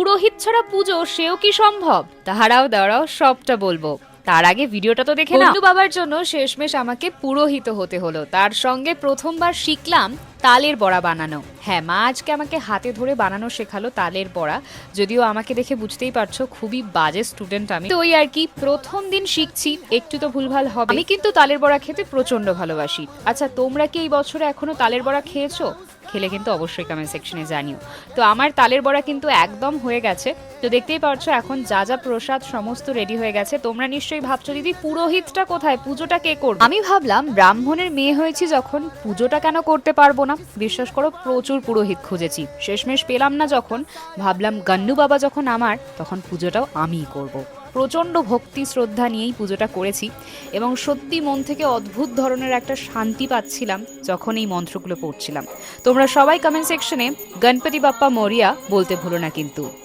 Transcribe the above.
পুরোহিত ছাড়া পুজো সেও কি সম্ভব? তাহারাও দাঁড়াও, সবটা বলব। তার আগে ভিডিওটা তো দেখে না বাবার জন্য শেষমেশ আমাকে পুরোহিত হতে হলো। তার সঙ্গে প্রথমবার শিখলাম তালের বড়া বানানো। হ্যাঁ মা আজকে আমাকে হাতে ধরে বানানো শেখালো তালের বড়া। যদিও আমাকে দেখে বুঝতেই পারছ, খুবই বাজে স্টুডেন্ট আমি। তো ওই আর কি, প্রথম দিন শিখছি, একটু তো ভুলভাল হবে। আমি কিন্তু তালের বড়া খেতে প্রচণ্ড ভালোবাসি। আচ্ছা তোমরা কি এই বছরে এখনও তালের বড়া খেয়েছো? খেলে কিন্তু অবশ্যই কমেন্ট সেকশনে জানিও। তো আমার তালের বড়া কিন্তু একদম হয়ে গেছে। তো দেখতেই পারছ এখন যা যা প্রসাদ সমস্ত রেডি হয়ে গেছে। তোমরা নিশ্চয়ই ভাবছ, দিদি, পুরোহিতটা কোথায়? পুজোটা কে করবে? আমি ভাবলাম, ব্রাহ্মণের মেয়ে হয়েছি যখন, পুজোটা কেন করতে পারব না? বিশ্বাস করো, প্রচুর পুরোহিত খুঁজেছি। শেষমেশ পেলাম না যখন, ভাবলাম, গান্নু বাবা যখন আমার, তখন পুজোটাও আমিই করব। প্রচণ্ড ভক্তি শ্রদ্ধা নিয়েই পুজোটা করেছি এবং সত্যি মন থেকে অদ্ভুত ধরনের একটা শান্তি পাচ্ছিলাম যখন এই মন্ত্রগুলো পড়ছিলাম। তোমরা সবাই কমেন্ট সেকশনে গণপতি বাপ্পা মরিয়া বলতে ভুলো না কিন্তু।